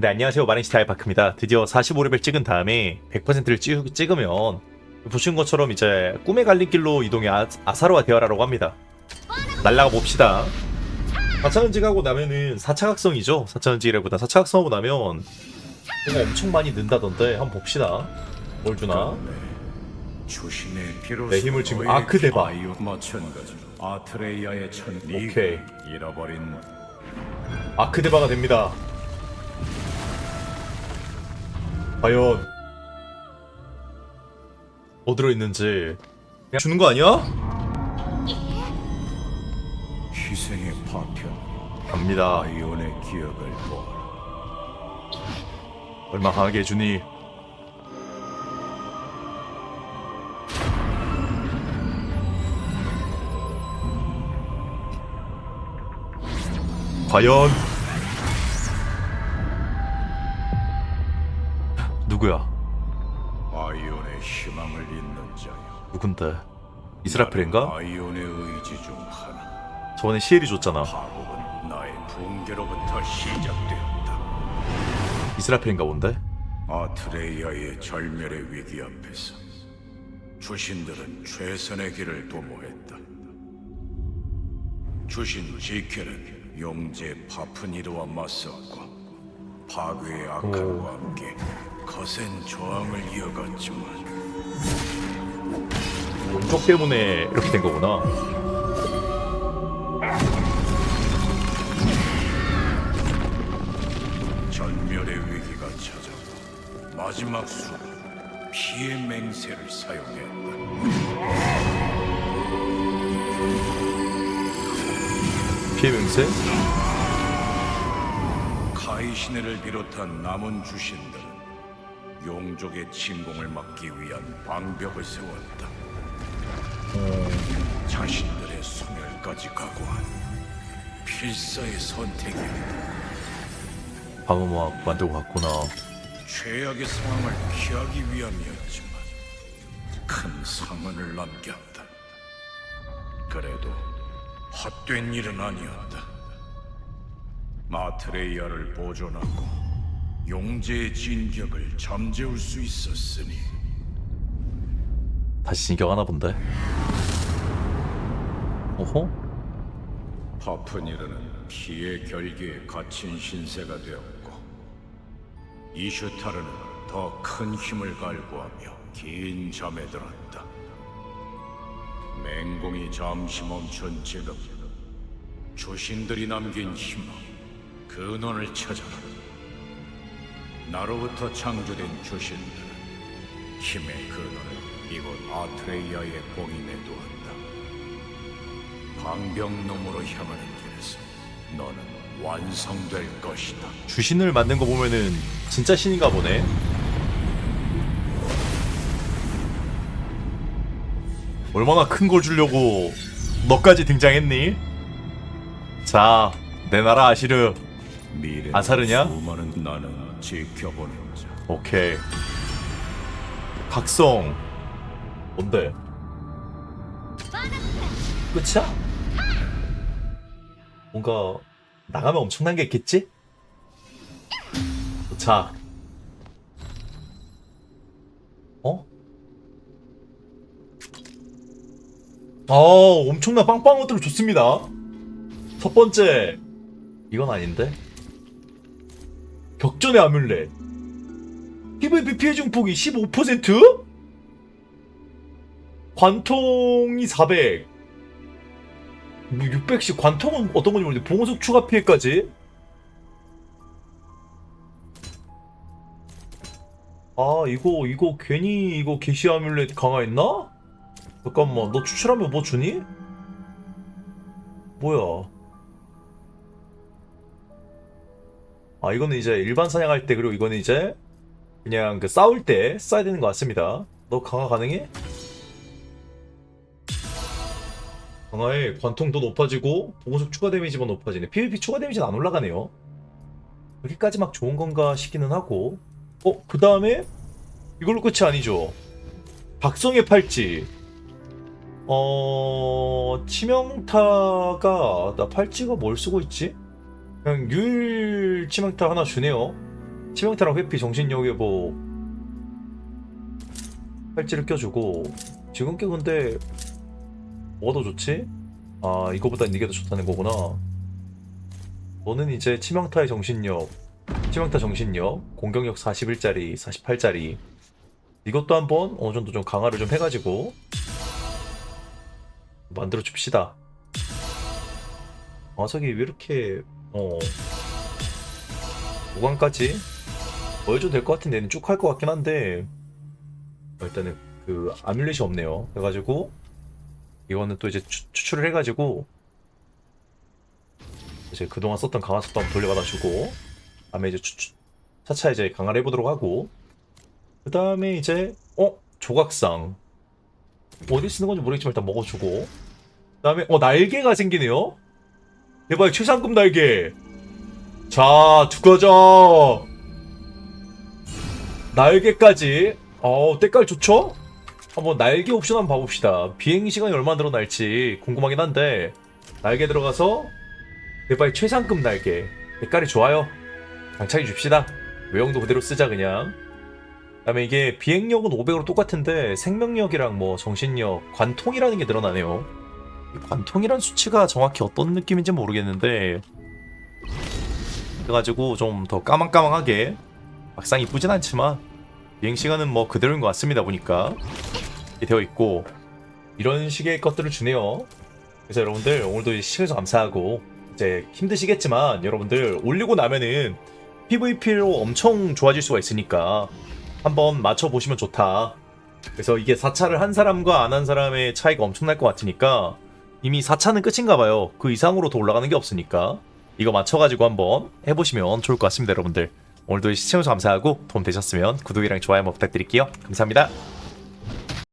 네 안녕하세요. 마린시티 알파크입니다. 드디어 45렙을 찍은 다음에 100%를 찍, 찍으면 보신 것처럼 이제 꿈의 갈림길로 이동해 아, 아사로와 대화라고 합니다. 날라가 봅시다. 4차 은직하고 나면은 4차 각성이죠. 4차 은직이라보다 4차 각성하고 나면 뭐가 엄청 많이 는다던데 한번 봅시다. 뭘 주나? 내 힘을 지금 아크 대박. 오케이. 잃어버린 아크데바가 됩니다 과연 뭐 들어있는지 그냥 주는 거 아니야? 희생의 파편. 갑니다. 아이온의 기억을 보아라 얼마 강하게 해주니? 과연 누구야? 아이온의 희망을 잇는 자여 누군데? 이스라펠인가? 아이온의 의지 중 하나 저번에 시엘이 줬잖아 파국은 나의 붕괴로부터 시작되었다 이스라펠인가 본데? 아트레이아의 절멸의 위기 앞에서 주신들은 최선의 길을 도모했다. 주신 지켈은 용제 파프니르와 맞섰고 파괴의 악한과 함께 거센 저항을 이어갔지만 용족 때문에 이렇게 된 거구나 전멸의 위기가 찾아와 마지막 수로 피의 맹세를 사용했다. 피해 명세? 카이시네를 비롯한 남은 주신들은 용족의 침공을 막기 위한 방벽을 세웠다. 자신들의 소멸까지 각오한 필사의 선택이었다. 방어막 만들고 갔구나 최악의 상황을 피하기 위함이었지만 큰 상흔을 남겼다. 그래도 헛된 일은 아니었다. 마트레이아를 보존하고 용제의 진격을 잠재울 수 있었으니 다시 진격하나 본데 오호? 파프니르는 피의 결계에 갇힌 신세가 되었고 이슈타르는 더 큰 힘을 갈구하며 긴 잠에 들었다. 맹공이 잠시 멈춘 지금 주신들이 남긴 희망, 근원을 찾아라. 나로부터 창조된 주신들은 힘의 근원을 이곳 아트레이아의 봉인에 두었다. 방병놈으로 향하는 길에서 너는 완성될 것이다. 주신을 만든 거 보면은 진짜 신인가 보네 얼마나 큰 걸 주려고 너까지 등장했니? 자, 내 나라 아시르 미래 아사르냐? 수많은 나는 지켜보는 자. 오케이 각성 뭔데? 끝이야? 뭔가 나가면 엄청난 게 있겠지? 자 어? 아 엄청난 빵빵한 것들을 줬습니다 첫 번째 이건 아닌데 격전의 아뮬렛 PVP 피해 증폭이 15%? 관통이 400 뭐 600씩 관통은 어떤 건지 모르겠는데 봉속 추가 피해까지 아 이거 이거 괜히 이거 게시 아뮬렛 강화했나? 잠깐만 너 추출하면 뭐 주니? 뭐야 아 이거는 이제 일반 사냥할 때 그리고 이거는 이제 그냥 그 싸울 때 써야 되는 것 같습니다. 너 강화 가능해? 강화에 관통도 높아지고 보호석 추가 데미지만 높아지네. PVP 추가 데미지는 안 올라가네요. 여기까지 막 좋은 건가 싶기는 하고. 어, 그 다음에 이걸로 끝이 아니죠. 박성의 팔찌. 어, 치명타가 나 팔찌가 뭘 쓰고 있지? 그냥 유일 치명타 하나 주네요. 치명타랑 회피 정신력 회복 팔찌를 껴주고 지금 게 근데 뭐가 더 좋지? 아 이거보단 이게 더 좋다는 거구나 너는 이제 치명타의 정신력 치명타 정신력 공격력 41짜리 48짜리 이것도 한번 어느 정도 좀 강화를 좀 해가지고 만들어 줍시다 와석이 왜 이렇게 어. 5강까지 보여줘도 될 것 같은데 얘는 쭉 할 것 같긴 한데 어, 일단은 그 아뮬렛이 없네요. 그래가지고 이거는 또 이제 추, 추출을 해가지고 이제 그동안 썼던 강화 속도 한번 돌려받아주고 다음에 이제 추, 추, 차차 이제 강화를 해보도록 하고 그 다음에 이제 어? 조각상. 어디 쓰는 건지 모르겠지만 일단 먹어주고 그 다음에 어 날개가 생기네요 대박 최상급 날개. 자 두꺼자 날개까지. 어 때깔 좋죠? 한번 날개 옵션 한번 봐봅시다. 비행 시간이 얼마나 늘어날지 궁금하긴 한데 날개 들어가서 대박 최상급 날개. 때깔이 좋아요. 장착해 줍시다. 외형도 그대로 쓰자 그냥. 그다음에 이게 비행력은 500으로 똑같은데 생명력이랑 뭐 정신력, 관통이라는 게 늘어나네요. 이 관통이란 수치가 정확히 어떤 느낌인지 모르겠는데 그래가지고 좀 더 까망까망하게 막상 이쁘진 않지만 비행 시간은 뭐 그대로인 것 같습니다 보니까 되어 있고 이런 식의 것들을 주네요. 그래서 여러분들 오늘도 시청해주셔서 감사하고 이제 힘드시겠지만 여러분들 올리고 나면은 PVP로 엄청 좋아질 수가 있으니까 한번 맞춰보시면 좋다. 그래서 이게 4차를 한 사람과 안 한 사람의 차이가 엄청날 것 같으니까 이미 4차는 끝인가 봐요. 그 이상으로 더 올라가는 게 없으니까 이거 맞춰가지고 한번 해보시면 좋을 것 같습니다, 여러분들. 오늘도 시청해주셔서 감사하고 도움 되셨으면 구독이랑 좋아요 한번 부탁드릴게요. 감사합니다.